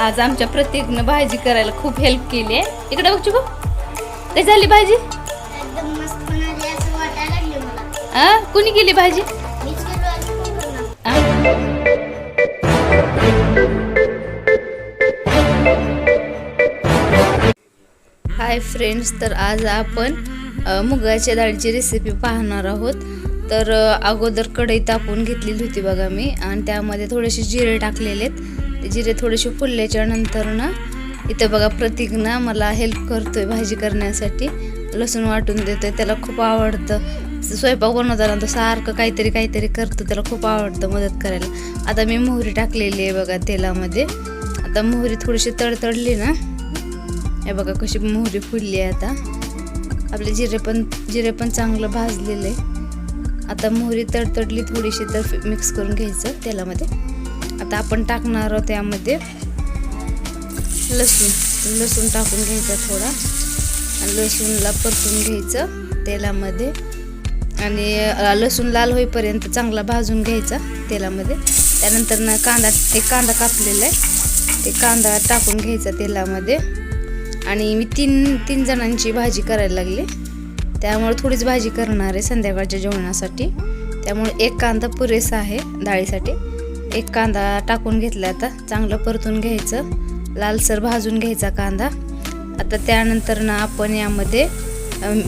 आज आमच्या प्रत्येकनं भाजी करायला खूप हेल्प केली आहे. इकडे बघ बघ कशी झाली भाजी. आ कुणी केली भाजी? हाय फ्रेंड्स तर आज आपण मुगाच्या डाळीची रेसिपी पाहणार आहोत. तर अगोदर कढई तापून घेतलेली होती बघा मी आणि त्यामध्ये थोडेसे जिरे टाकलेले आहेत. जिरे थोडेसे फुलल्याच्या नंतर ना इथं बघा प्रतीकनं मला हेल्प करतोय भाजी करण्यासाठी. लसूण वाटून देतोय त्याला खूप आवडतं. स्वयंपाक बनवताना तो सारखं काहीतरी काहीतरी करतो त्याला खूप आवडतं मदत करायला. आता मी मोहरी टाकलेली आहे बघा तेलामध्ये. आता मोहरी थोडीशी तडतडली ना हे बघा कशी मोहरी फुलली आहे आता. आपले जिरे पण जिरे पण चांगलं भाजलेलं. आहे आता मोहरी तडतडली थोडीशी तर मिक्स करून घ्यायचं तेलामध्ये. आता आपण टाकणार आहोत त्यामध्ये लसूण. लसूण टाकून घ्यायचा थोडा. आणि लसूणला परतून घ्यायचं तेलामध्ये. आणि लसूण लाल होईपर्यंत चांगला भाजून घ्यायचा तेलामध्ये. त्यानंतर ना कांदा एक कांदा कापलेला आहे. ते कांदा टाकून घ्यायचा तेलामध्ये. आणि मी तीन तीन जणांची भाजी करायला लागली. त्यामुळे थोडीच भाजी करणार आहे संध्याकाळच्या जेवणासाठी. त्यामुळे एक कांदा पुरेसा आहे डाळीसाठी. एक कांदा टाकून घेतला आता. चांगलं परतून घ्यायचं. लालसर भाजून घ्यायचा कांदा. आता त्यानंतर ना आपण यामध्ये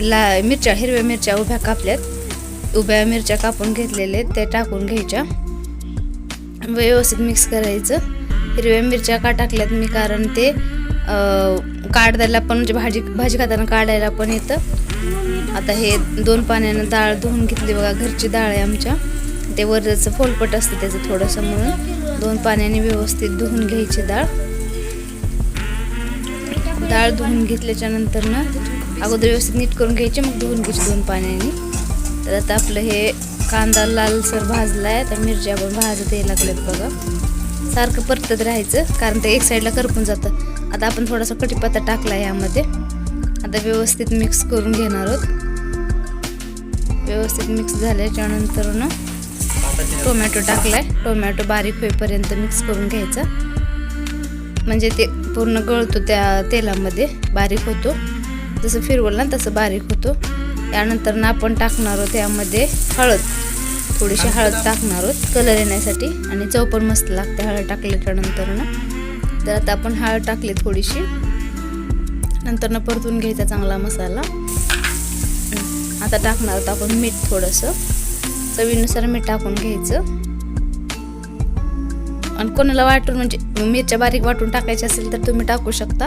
ला मिरच्या हिरव्या मिरच्या उभ्या कापल्यात. उभ्या मिरच्या कापून घेतलेल्या आहेत त्या टाकून घ्यायच्या. व्यवस्थित मिक्स करायचं. हिरव्या मिरच्या का टाकल्यात मी? कारण ते काढायला पण म्हणजे भाजी भाजी खाताना काढायला पण येतं. आता हे दोन पाण्यानं डाळ धुवून घेतली बघा घरची डाळ आहे आमच्या. ते वरचं फोलपट असतं त्याचं थोडंसं म्हणून दोन पाण्याने व्यवस्थित धुवून घ्यायची डाळ. डाळ धुवून घेतल्याच्या नंतर ना अगोदर व्यवस्थित नीट करून घ्यायची मग धुवून घ्यायची दोन पाण्याने. तर आता आपलं हे कांदा लालसर भाजला आहे आता मिरच्या पण भाजत यायला लागल्यात बघा. सारखं परतत राहायचं कारण ते एक साईडला करपून जातं. आता आपण थोडासा कढीपत्ता टाकला यामध्ये. आता व्यवस्थित मिक्स करून घेणार आहोत. व्यवस्थित मिक्स झाल्याच्यानंतर ना टोमॅटो टाकलाय. टोमॅटो बारीक होईपर्यंत मिक्स करून घ्यायचा. म्हणजे ते पूर्ण गळतो त्या तेलामध्ये बारीक होतो. जसं फिरवलं ना तसं बारीक होतो. त्यानंतर ना आपण टाकणार आहोत त्यामध्ये हळद. थोडीशी हळद टाकणार आहोत कलर येण्यासाठी. आणि चव पण मस्त लागते हळद टाकल्याच्या नंतर ना. तर आता आपण हळद टाकली थोडीशी. नंतर ना परतून घ्यायचा चांगला मसाला. आता टाकणार आहोत आपण मीठ थोडंसं. चवीनुसार मीठ टाकून घ्यायचं. आणि कोणाला वाटून म्हणजे मिरच्या बारीक वाटून टाकायच्या असेल तर तुम्ही टाकू शकता.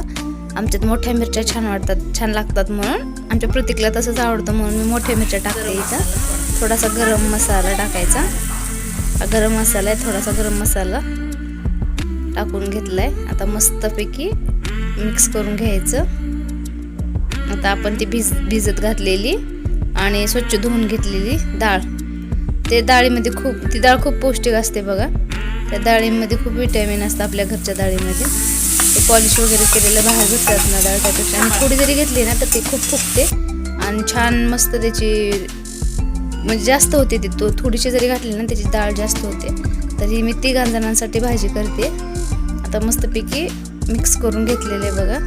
आमच्यात मोठ्या मिरच्या छान वाटतात छान लागतात म्हणून. आमच्या प्रतीकला तसंच आवडतं म्हणून मी मोठ्या मिरच्या टाकते इथं. थोडासा गरम मसाला टाकायचा. गरम मसाला आहे थोडासा गरम मसाला टाकून घेतलाय. आता मस्तपैकी मिक्स करून घ्यायचं. आता आपण ती भिज भिजत घातलेली आणि स्वच्छ धुवून घेतलेली डाळ. ते डाळीमध्ये खूप ती डाळ खूप पौष्टिक असते बघा. त्या डाळीमध्ये खूप विटॅमिन असतं आपल्या घरच्या डाळीमध्ये. ते पॉलिश वगैरे केलेलं बाहेर भेटतात ना डाळ त्यापेक्षा. आणि थोडी जरी घेतली ना तर ती खूप फुगते. आणि छान मस्त त्याची म्हणजे जास्त होते ती. तो थोडीशी जरी घातली ना त्याची डाळ जास्त होते. तरी मी तिघा जणांसाठी भाजी करते. आता मस्तपैकी मिक्स करून घेतलेले बघा.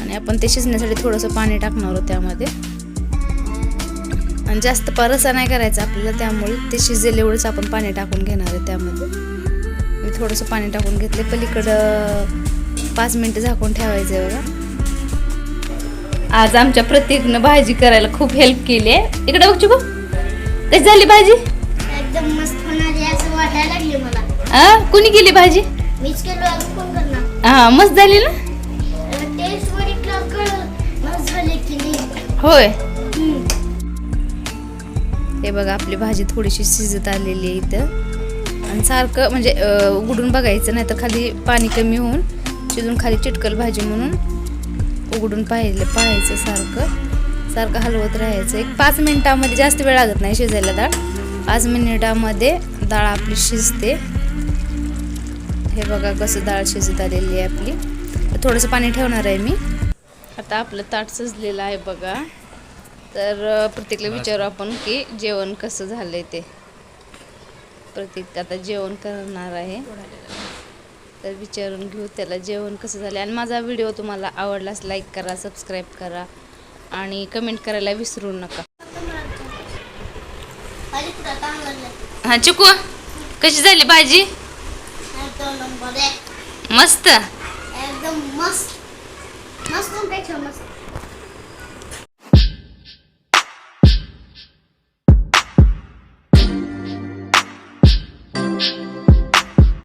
आणि आपण ते शिजण्यासाठी थोडंसं पाणी टाकणार आहोत त्यामध्ये. आणि जास्त परसा नाही करायचा आपल्याला त्यामुळे ते शिजेल एवढंच आपण पाणी टाकून घेणार आहे त्यामध्ये. मी थोडंसं पाणी टाकून घेतले पलीकडं पाच मिनटं झाकून ठेवायचं बघा. आज आमच्या प्रत्येकनं भाजी करायला खूप हेल्प केली आहे. इकडे बघ बघ कशी झाली भाजी? एकदम मस्त असं वाटायला लागले मला. कुणी केली भाजी? मीच करणार? हा मस्त झाली ना? टेस्ट मस्त झाले होय. हे बघा आपली भाजी थोडीशी शिजत आलेली आहे इथं. आणि सारखं म्हणजे उघडून बघायचं नाही तर खाली पाणी कमी होऊन शिजून खाली चिटकल भाजी म्हणून उघडून पाहिलं पाहायचं सारखं. सारखं हलवत राहायचं. एक पाच मिनिटामध्ये जास्त वेळ लागत नाही शिजायला डाळ पाच मिनिटामध्ये डाळ आपली शिजते. हे बघा कसं डाळ शिजत आलेली आहे आपली. थोडंसं पाणी ठेवणार आहे मी. आता आपलं ताट सजलेलं आहे बघा. तर प्रत्येकला विचारू आपण की जेवण कसं झालंय ते. प्रत्येक आता जेवण करणार आहे. तर विचारून घेऊ त्याला जेवण कसं झालं आणि माझा व्हिडिओ तुम्हाला आवडलास लाईक करा सबस्क्राईब करा आणि कमेंट करायला विसरू नका. हां चिकू कशी झाली भाजी? मस्त. एकदम मस्त. मस्त पेक्षा मस्त.